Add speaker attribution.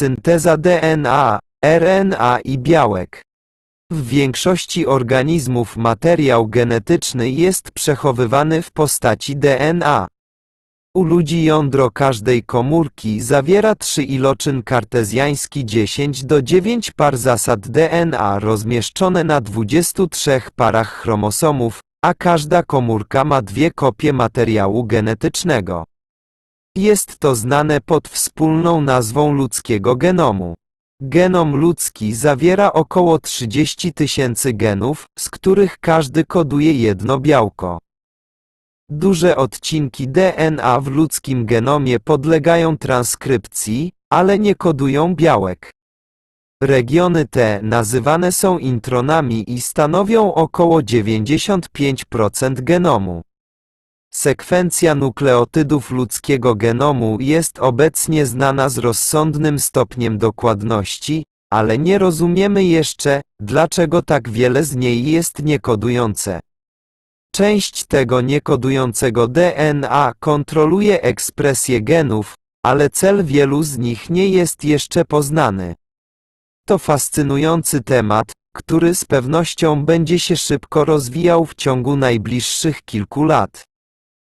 Speaker 1: synteza DNA, RNA i białek. W większości organizmów materiał genetyczny jest przechowywany w postaci DNA. U ludzi jądro każdej komórki zawiera trzy iloczyn kartezjański 10 do 9 par zasad DNA rozmieszczone na 23 parach chromosomów, a każda komórka ma dwie kopie materiału genetycznego. Jest to znane pod wspólną nazwą ludzkiego genomu. Genom ludzki zawiera około 30 tysięcy genów, z których każdy koduje jedno białko. Duże odcinki DNA w ludzkim genomie podlegają transkrypcji, ale nie kodują białek. Regiony te nazywane są intronami i stanowią około 95% genomu. Sekwencja nukleotydów ludzkiego genomu jest obecnie znana z rozsądnym stopniem dokładności, ale nie rozumiemy jeszcze, dlaczego tak wiele z niej jest niekodujące. Część tego niekodującego DNA kontroluje ekspresję genów, ale cel wielu z nich nie jest jeszcze poznany. To fascynujący temat, który z pewnością będzie się szybko rozwijał w ciągu najbliższych kilku lat.